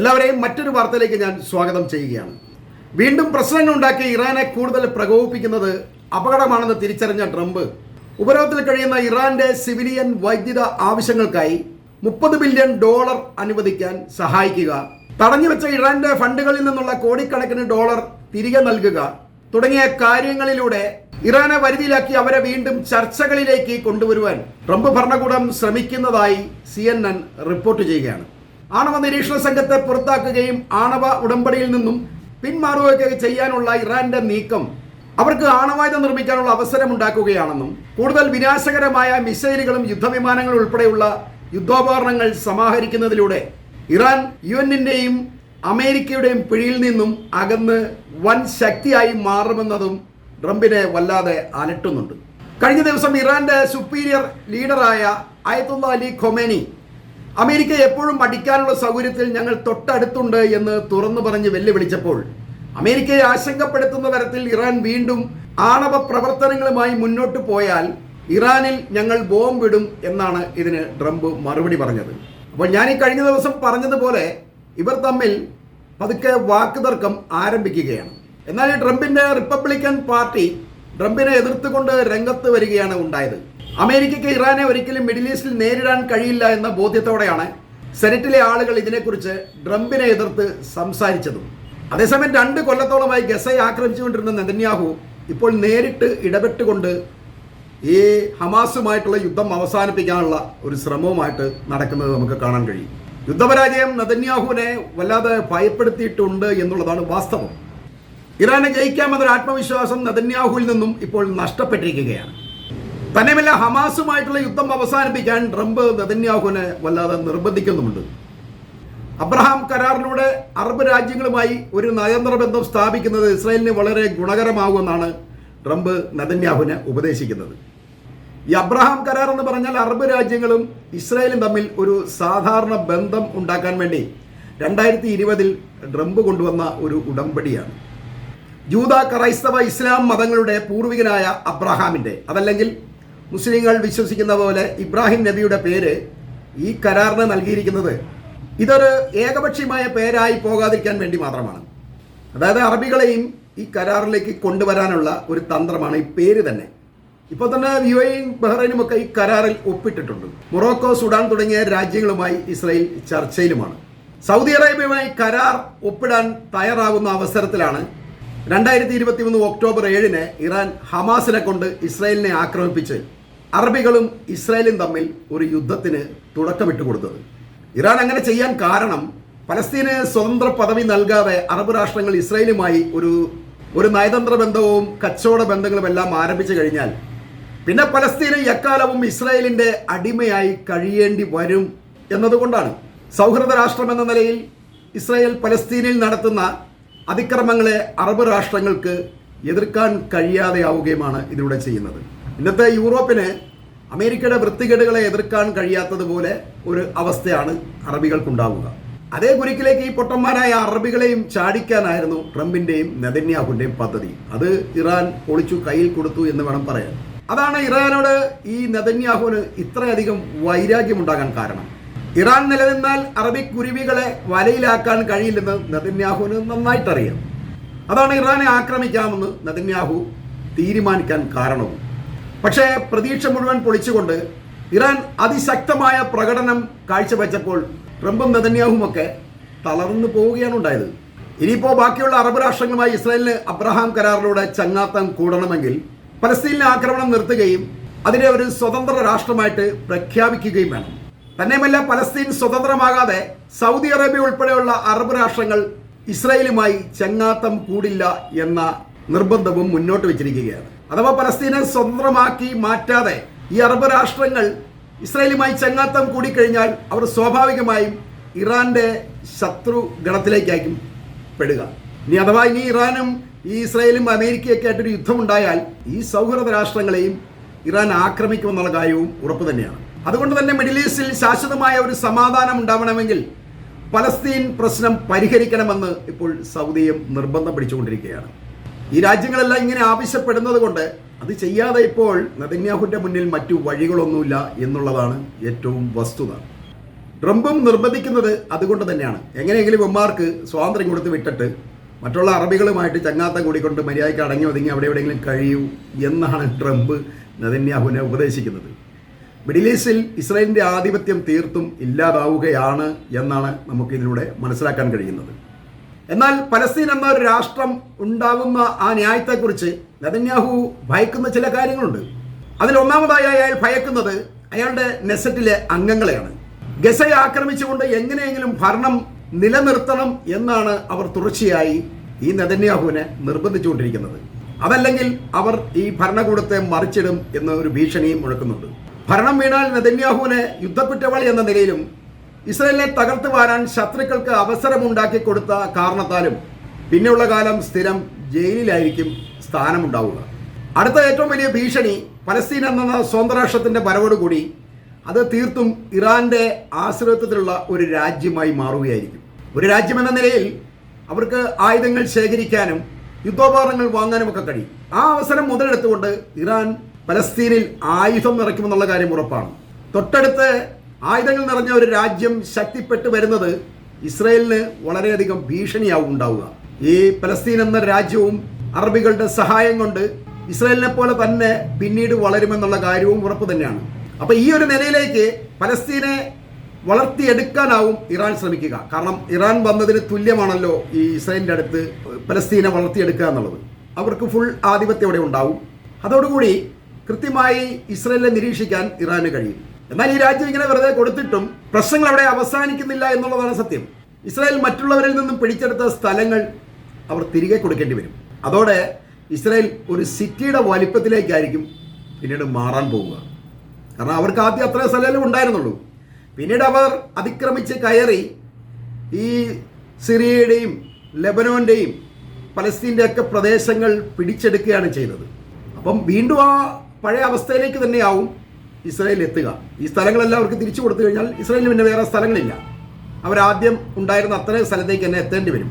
എല്ലാവരെയും മറ്റൊരു വാർത്തയിലേക്ക് ഞാൻ സ്വാഗതം ചെയ്യുകയാണ്. വീണ്ടും പ്രശ്നങ്ങൾ ഉണ്ടാക്കി ഇറാനെ കൂടുതൽ പ്രകോപിപ്പിക്കുന്നത് അപകടമാണെന്ന് തിരിച്ചറിഞ്ഞ ട്രംപ് ഉപരോധത്തിൽ കഴിയുന്ന ഇറാന്റെ സിവിലിയൻ വൈദ്യുത ആവശ്യങ്ങൾക്കായി മുപ്പത് ബില്യൺ ഡോളർ അനുവദിക്കാൻ സഹായിക്കുക തടഞ്ഞുവെച്ച ഇറാന്റെ ഫണ്ടുകളിൽ നിന്നുള്ള കോടിക്കണക്കിന് ഡോളർ തിരികെ നൽകുക തുടങ്ങിയ കാര്യങ്ങളിലൂടെ ഇറാനെ വരുതിയിലാക്കി അവരെ വീണ്ടും ചർച്ചകളിലേക്ക് കൊണ്ടുവരുവാൻ ട്രംപ് ഭരണകൂടം ശ്രമിക്കുന്നതായി സി റിപ്പോർട്ട് ചെയ്യുകയാണ്. ആണവ നിരീക്ഷണ സംഘത്തെ പുറത്താക്കുകയും ആണവ ഉടമ്പടിയിൽ നിന്നും പിന്മാറുകയൊക്കെ ചെയ്യാനുള്ള ഇറാന്റെ നീക്കം അവർക്ക് ആണവായുധം നിർമ്മിക്കാനുള്ള അവസരം ഉണ്ടാക്കുകയാണെന്നും കൂടുതൽ വിനാശകരമായ മിസൈലുകളും യുദ്ധവിമാനങ്ങളും ഉൾപ്പെടെയുള്ള യുദ്ധോപകരണങ്ങൾ സമാഹരിക്കുന്നതിലൂടെ ഇറാൻ യു എന്നിന്റെയും അമേരിക്കയുടെയും പിഴിയിൽ നിന്നും അകന്ന് വൻ ശക്തിയായി മാറുമെന്നതും ട്രംപിനെ വല്ലാതെ അലട്ടുന്നുണ്ട്. കഴിഞ്ഞ ദിവസം ഇറാന്റെ സുപ്പീരിയർ ലീഡറായ അയത്തുള്ള അലി ഖൊമേനി അമേരിക്ക എപ്പോഴും പഠിക്കാനുള്ള സൗകര്യത്തിൽ ഞങ്ങൾ തൊട്ടടുത്തുണ്ട് എന്ന് തുറന്നു പറഞ്ഞ് വെല്ലുവിളിച്ചപ്പോൾ അമേരിക്കയെ ആശങ്കപ്പെടുത്തുന്ന തരത്തിൽ ഇറാൻ വീണ്ടും ആണവ പ്രവർത്തനങ്ങളുമായി മുന്നോട്ട് പോയാൽ ഇറാനിൽ ഞങ്ങൾ ബോംബിടും എന്നാണ് ഇതിന് ട്രംപ് മറുപടി പറഞ്ഞത്. അപ്പോൾ ഞാൻ ഈ കഴിഞ്ഞ ദിവസം പറഞ്ഞതുപോലെ ഇവർ തമ്മിൽ പതുക്കെ വാക്കുതർക്കം ആരംഭിക്കുകയാണ്. എന്നാൽ ഈ റിപ്പബ്ലിക്കൻ പാർട്ടി ട്രംപിനെ എതിർത്തുകൊണ്ട് രംഗത്ത് വരികയാണ് ഉണ്ടായത്. അമേരിക്കയ്ക്ക് ഇറാനെ ഒരിക്കലും മിഡിൽ ഈസ്റ്റിൽ നേരിടാൻ കഴിയില്ല എന്ന ബോധ്യത്തോടെയാണ് സെനറ്റിലെ ആളുകൾ ഇതിനെക്കുറിച്ച് ട്രംപിനെ എതിർത്ത് സംസാരിച്ചതും. അതേസമയം രണ്ട് കൊല്ലത്തോളമായി ഗസയെ ആക്രമിച്ചുകൊണ്ടിരുന്ന നെതന്യാഹു ഇപ്പോൾ നേരിട്ട് ഇടപെട്ടുകൊണ്ട് ഈ ഹമാസുമായിട്ടുള്ള യുദ്ധം അവസാനിപ്പിക്കാനുള്ള ഒരു ശ്രമവുമായിട്ട് നടക്കുന്നത് നമുക്ക് കാണാൻ കഴിയും. യുദ്ധപരാജയം നദന്യാഹുവിനെ വല്ലാതെ ഭയപ്പെടുത്തിയിട്ടുണ്ട് എന്നുള്ളതാണ് വാസ്തവം. ഇറാനെ ജയിക്കാമെന്നൊരു ആത്മവിശ്വാസം നദന്യാഹുവിൽ നിന്നും ഇപ്പോൾ നഷ്ടപ്പെട്ടിരിക്കുകയാണ്. തന്നെയുമല്ല ഹമാസുമായിട്ടുള്ള യുദ്ധം അവസാനിപ്പിക്കാൻ ട്രംപ് നെതന്യാഹുവിനെ വല്ലാതെ നിർബന്ധിക്കുന്നുമുണ്ട്. അബ്രഹാം കരാറിലൂടെ അറബ് രാജ്യങ്ങളുമായി ഒരു നയതന്ത്ര ബന്ധം സ്ഥാപിക്കുന്നത് ഇസ്രായേലിന് വളരെ ഗുണകരമാകുമെന്നാണ് ട്രംപ് നെതന്യാഹുവിനെ ഉപദേശിക്കുന്നത്. ഈ അബ്രഹാം കരാർ എന്ന് പറഞ്ഞാൽ അറബ് രാജ്യങ്ങളും ഇസ്രായേലും തമ്മിൽ ഒരു സാധാരണ ബന്ധം ഉണ്ടാക്കാൻ വേണ്ടി രണ്ടായിരത്തി ഇരുപതിൽ ട്രംപ് കൊണ്ടുവന്ന ഒരു ഉടമ്പടിയാണ്. ജൂത ക്രൈസ്തവ ഇസ്ലാം മതങ്ങളുടെ പൂർവികനായ അബ്രഹാമിന്റെ അതല്ലെങ്കിൽ മുസ്ലിങ്ങൾ വിശ്വസിക്കുന്ന പോലെ ഇബ്രാഹിം നബിയുടെ പേര് ഈ കരാറിന് നൽകിയിരിക്കുന്നത് ഇതൊരു ഏകപക്ഷീയമായ പേരായി പോകാതിരിക്കാൻ വേണ്ടി മാത്രമാണ്. അതായത് അറബികളെയും ഈ കരാറിലേക്ക് കൊണ്ടുവരാനുള്ള ഒരു തന്ത്രമാണ് ഈ പേര് തന്നെ. ഇപ്പോൾ തന്നെ യു എയും ബഹ്റൈനും ഒക്കെ ഈ കരാറിൽ ഒപ്പിട്ടിട്ടുണ്ട്. മൊറോക്കോ സുഡാൻ തുടങ്ങിയ രാജ്യങ്ങളുമായി ഇസ്രയേൽ ചർച്ചയിലുമാണ്. സൗദി അറേബ്യയുമായി കരാർ ഒപ്പിടാൻ തയ്യാറാവുന്ന അവസരത്തിലാണ് രണ്ടായിരത്തി ഇരുപത്തി മൂന്ന് ഒക്ടോബർ ഏഴിന് ഇറാൻ ഹമാസിനെ കൊണ്ട് ഇസ്രയേലിനെ ആക്രമിപ്പിച്ച് അറബികളും ഇസ്രായേലും തമ്മിൽ ഒരു യുദ്ധത്തിന് തുടക്കമിട്ട് കൊടുത്തത് ഇറാൻ അങ്ങനെ ചെയ്യാൻ കാരണം പലസ്തീന് സ്വതന്ത്ര പദവി നൽകാതെ അറബ് രാഷ്ട്രങ്ങൾ ഇസ്രായേലുമായി ഒരു ഒരു നയതന്ത്ര ബന്ധവും കച്ചവട ബന്ധങ്ങളും എല്ലാം ആരംഭിച്ചു കഴിഞ്ഞാൽ പിന്നെ പലസ്തീന് എക്കാലവും ഇസ്രായേലിന്റെ അടിമയായി കഴിയേണ്ടി വരും എന്നതുകൊണ്ടാണ്. സൗഹൃദ രാഷ്ട്രം എന്ന നിലയിൽ ഇസ്രായേൽ പലസ്തീനിൽ നടത്തുന്ന അതിക്രമങ്ങളെ അറബ് രാഷ്ട്രങ്ങൾക്ക് എതിർക്കാൻ കഴിയാതെയാവുകയുമാണ് ഇതിലൂടെ ചെയ്യുന്നത്. ഇന്നത്തെ യൂറോപ്പിന് അമേരിക്കയുടെ വൃത്തികേടുകളെ എതിർക്കാൻ കഴിയാത്തതുപോലെ ഒരു അവസ്ഥയാണ് അറബികൾക്കുണ്ടാവുക. അതേ കുരുക്കിലേക്ക് ഈ പൊട്ടന്മാരായ അറബികളെയും ചാടിക്കാനായിരുന്നു ട്രംപിന്റെയും നെതന്യാഹുവിന്റെയും പദ്ധതി. അത് ഇറാൻ പൊളിച്ചു കയ്യിൽ കൊടുത്തു എന്ന് വേണം പറയാൻ. അതാണ് ഇറാനോട് ഈ നെതന്യാഹുവിന് ഇത്രയധികം വൈരാഗ്യമുണ്ടാകാൻ കാരണം. ഇറാൻ നിലനിന്നാൽ അറബി കുരുവികളെ വലയിലാക്കാൻ കഴിയില്ലെന്ന് നെതന്യാഹുവിന് നന്നായിട്ടറിയാം. അതാണ് ഇറാനെ ആക്രമിക്കാമെന്ന് നെതന്യാഹു തീരുമാനിക്കാൻ കാരണവും. പക്ഷേ പ്രതീക്ഷ മുഴുവൻ പൊളിച്ചുകൊണ്ട് ഇറാൻ അതിശക്തമായ പ്രകടനം കാഴ്ചവെച്ചപ്പോൾ ട്രംപും നെതന്യാഹുമൊക്കെ തളർന്നു പോവുകയാണ് ഉണ്ടായത്. ഇനിയിപ്പോൾ ബാക്കിയുള്ള അറബ് രാഷ്ട്രങ്ങളുമായി ഇസ്രായേലിന് അബ്രഹാം കരാറിലൂടെ ചങ്ങാത്തം കൂടണമെങ്കിൽ പലസ്തീനിലെ ആക്രമണം നിർത്തുകയും അതിനെ ഒരു സ്വതന്ത്ര രാഷ്ട്രമായിട്ട് പ്രഖ്യാപിക്കുകയും വേണം. തന്നെയുമല്ല പലസ്തീൻ സ്വതന്ത്രമാകാതെ സൗദി അറേബ്യ ഉൾപ്പെടെയുള്ള അറബ് രാഷ്ട്രങ്ങൾ ഇസ്രായേലുമായി ചങ്ങാത്തം കൂടില്ല എന്ന നിർബന്ധവും മുന്നോട്ട് വെച്ചിരിക്കുകയാണ്. അഥവാ പലസ്തീനെ സ്വതന്ത്രമാക്കി മാറ്റാതെ ഈ അറബ് രാഷ്ട്രങ്ങൾ ഇസ്രായേലുമായി ചങ്ങാത്തം കൂടിക്കഴിഞ്ഞാൽ അവർ സ്വാഭാവികമായും ഇറാന്റെ ശത്രു ഗണത്തിലേക്കായിരിക്കും പെടുക. ഇനി അഥവാ ഇനി ഇറാനും ഈ ഇസ്രായേലും അമേരിക്കയൊക്കെ ആയിട്ടൊരു യുദ്ധമുണ്ടായാൽ ഈ സൗഹൃദ രാഷ്ട്രങ്ങളെയും ഇറാൻ ആക്രമിക്കുമെന്നുള്ള കാര്യവും ഉറപ്പ് തന്നെയാണ്. അതുകൊണ്ട് തന്നെ മിഡിൽ ഈസ്റ്റിൽ ശാശ്വതമായ ഒരു സമാധാനം ഉണ്ടാവണമെങ്കിൽ പലസ്തീൻ പ്രശ്നം പരിഹരിക്കണമെന്ന് ഇപ്പോൾ സൗദിയും നിർബന്ധം പിടിച്ചുകൊണ്ടിരിക്കുകയാണ്. ഈ രാജ്യങ്ങളെല്ലാം ഇങ്ങനെ ആവശ്യപ്പെടുന്നത് കൊണ്ട് അത് ചെയ്യാതെ ഇപ്പോൾ നെതന്യാഹുവിന്റെ മുന്നിൽ മറ്റു വഴികളൊന്നുമില്ല എന്നുള്ളതാണ് ഏറ്റവും വസ്തുത. ട്രംപും നിർബന്ധിക്കുന്നത് അതുകൊണ്ട് തന്നെയാണ്. എങ്ങനെയെങ്കിലും ഇവന്മാർക്ക് സ്വാതന്ത്ര്യം കൊടുത്ത് വിട്ടിട്ട് മറ്റുള്ള അറബികളുമായിട്ട് ചങ്ങാത്തം കൂടിക്കൊണ്ട് മര്യാദയ്ക്ക് അടങ്ങി ഒതുങ്ങി അവിടെ എവിടെയെങ്കിലും കഴിയൂ എന്നാണ് ട്രംപ് നെതന്യാഹുവിനെ ഉപദേശിക്കുന്നത്. മിഡിൽ ഈസ്റ്റിൽ ഇസ്രായേലിന്റെ ആധിപത്യം തീർത്തും ഇല്ലാതാവുകയാണ് എന്നാണ് നമുക്കിതിലൂടെ മനസ്സിലാക്കാൻ കഴിയുന്നത്. എന്നാൽ പലസ്തീൻ എന്ന ഒരു രാഷ്ട്രം ഉണ്ടാകുന്ന ആ ന്യായത്തെക്കുറിച്ച് നെതന്യാഹു ഭയക്കുന്ന ചില കാര്യങ്ങളുണ്ട്. അതിൽ ഒന്നാമതായി അയാൾ ഭയക്കുന്നത് അയാളുടെ നെസറ്റിലെ അംഗങ്ങളെയാണ്. ഗസയെ ആക്രമിച്ചുകൊണ്ട് എങ്ങനെയെങ്കിലും ഭരണം നിലനിർത്തണം എന്നാണ് അവർ തുടർച്ചയായി ഈ നെതന്യാഹുവിനെ നിർബന്ധിച്ചുകൊണ്ടിരിക്കുന്നത്. അതല്ലെങ്കിൽ അവർ ഈ ഭരണകൂടത്തെ മറിച്ചിടും എന്ന ഒരു ഭീഷണിയും മുഴക്കുന്നുണ്ട്. ഭരണം വീണാൽ നെതന്യാഹുവിനെ യുദ്ധക്കുറ്റവാളി എന്ന നിലയിലും ഇസ്രയേലിനെ തകർത്ത് വാരാൻ ശത്രുക്കൾക്ക് അവസരമുണ്ടാക്കി കൊടുത്ത കാരണത്താലും പിന്നെയുള്ള കാലം സ്ഥിരം ജയിലിലായിരിക്കും സ്ഥാനമുണ്ടാവുക. അടുത്ത ഏറ്റവും വലിയ ഭീഷണി പലസ്തീൻ എന്ന സ്വന്തം രാഷ്ട്രത്തിന്റെ വരവോടുകൂടി അത് തീർത്തും ഇറാന്റെ ആശ്രയത്വത്തിലുള്ള ഒരു രാജ്യമായി മാറുകയായിരിക്കും. ഒരു രാജ്യം എന്ന നിലയിൽ അവർക്ക് ആയുധങ്ങൾ ശേഖരിക്കാനും യുദ്ധോപകരണങ്ങൾ വാങ്ങാനും ഒക്കെ കഴിയും. ആ അവസരം മുതലെടുത്തുകൊണ്ട് ഇറാൻ പലസ്തീനിൽ ആയുധം നിറയ്ക്കുമെന്നുള്ള കാര്യം ഉറപ്പാണ്. തൊട്ടടുത്ത് ആയുധങ്ങൾ നിറഞ്ഞ ഒരു രാജ്യം ശക്തിപ്പെട്ട് വരുന്നത് ഇസ്രയേലിന് വളരെയധികം ഭീഷണിയാവും ഉണ്ടാവുക. ഈ പലസ്തീൻ എന്ന രാജ്യവും അറബികളുടെ സഹായം കൊണ്ട് ഇസ്രയേലിനെ പോലെ തന്നെ പിന്നീട് വളരുമെന്നുള്ള കാര്യവും ഉറപ്പ് തന്നെയാണ്. അപ്പൊ ഈ ഒരു നിലയിലേക്ക് പലസ്തീനെ വളർത്തിയെടുക്കാനാവും ഇറാൻ ശ്രമിക്കുക. കാരണം ഇറാൻ വന്നതിന് തുല്യമാണല്ലോ ഈ ഇസ്രായേലിന്റെ അടുത്ത് പലസ്തീനെ വളർത്തിയെടുക്കുക എന്നുള്ളത്. അവർക്ക് ഫുൾ ആധിപത്യം അവിടെ ഉണ്ടാവും. അതോടുകൂടി കൃത്യമായി ഇസ്രയേലിനെ നിരീക്ഷിക്കാൻ ഇറാന് കഴിയും. എന്നാൽ ഈ രാജ്യം ഇങ്ങനെ വെറുതെ കൊടുത്തിട്ടും പ്രശ്നങ്ങൾ അവിടെ അവസാനിക്കുന്നില്ല എന്നുള്ളതാണ് സത്യം. ഇസ്രായേൽ മറ്റുള്ളവരിൽ നിന്നും പിടിച്ചെടുത്ത സ്ഥലങ്ങൾ അവർ തിരികെ കൊടുക്കേണ്ടി വരും. അതോടെ ഇസ്രായേൽ ഒരു സിറ്റിയുടെ വലിപ്പത്തിലേക്കായിരിക്കും പിന്നീട് മാറാൻ പോവുക. കാരണം അവർക്ക് ആദ്യം അത്ര സ്ഥലമല്ലേ ഉണ്ടായിരുന്നുള്ളൂ. പിന്നീട് അവർ അതിക്രമിച്ച് കയറി ഈ സിറിയയുടെയും ലെബനോന്റെയും പലസ്തീന്റെ ഒക്കെ പ്രദേശങ്ങൾ പിടിച്ചെടുക്കുകയാണ് ചെയ്തത് അപ്പം വീണ്ടും ആ പഴയ അവസ്ഥയിലേക്ക് തന്നെയാവും ഇസ്രായേൽ എത്തുക. ഈ സ്ഥലങ്ങളെല്ലാം അവർക്ക് തിരിച്ചു കൊടുത്തു കഴിഞ്ഞാൽ ഇസ്രായേലിന് പിന്നെ വേറെ സ്ഥലങ്ങളില്ല. അവരാദ്യം ഉണ്ടായിരുന്ന അത്രയും സ്ഥലത്തേക്ക് തന്നെ എത്തേണ്ടി വരും.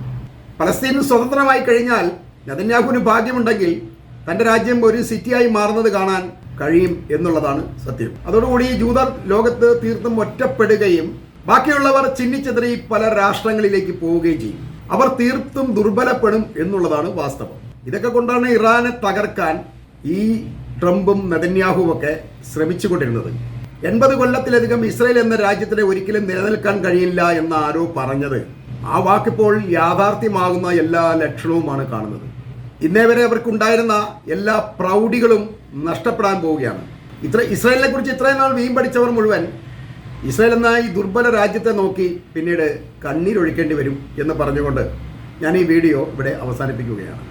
പലസ്തീൻ സ്വതന്ത്രമായി കഴിഞ്ഞാൽ നദന്യാഹുവിന് ഭാഗ്യമുണ്ടെങ്കിൽ തന്റെ രാജ്യം ഒരു സിറ്റിയായി മാറുന്നത് കാണാൻ കഴിയും എന്നുള്ളതാണ് സത്യം. അതോടുകൂടി ജൂതർ ലോകത്ത് തീർത്തും ഒറ്റപ്പെടുകയും ബാക്കിയുള്ളവർ ചിന്നിച്ചെതിരി പല രാഷ്ട്രങ്ങളിലേക്ക് പോവുകയും ചെയ്യും. അവർ തീർത്തും ദുർബലപ്പെടും എന്നുള്ളതാണ് വാസ്തവം. ഇതൊക്കെ കൊണ്ടാണ് ഇറാനെ തകർക്കാൻ ഈ ട്രംപും നെതന്യാഹുവും ഒക്കെ ശ്രമിച്ചുകൊണ്ടിരുന്നത്. എൺപത് കൊല്ലത്തിലധികം ഇസ്രയേൽ എന്ന രാജ്യത്തിന് ഒരിക്കലും നിലനിൽക്കാൻ കഴിയില്ല എന്ന് ആരോ പറഞ്ഞത്. ആ വാക്കിപ്പോൾ യാഥാർത്ഥ്യമാകുന്ന എല്ലാ ലക്ഷണവുമാണ് കാണുന്നത്. ഇന്നേ വരെ അവർക്കുണ്ടായിരുന്ന എല്ലാ പ്രൗഢികളും നഷ്ടപ്പെടാൻ പോവുകയാണ്. ഇത്ര ഇസ്രയേലിനെ കുറിച്ച് ഇത്രയും നാൾ പഠിച്ചവർ മുഴുവൻ ഇസ്രയേൽ എന്ന ഈ ദുർബല രാജ്യത്തെ നോക്കി പിന്നീട് കണ്ണീരൊഴിക്കേണ്ടി വരും എന്ന് പറഞ്ഞുകൊണ്ട് ഞാൻ ഈ വീഡിയോ ഇവിടെ അവസാനിപ്പിക്കുകയാണ്.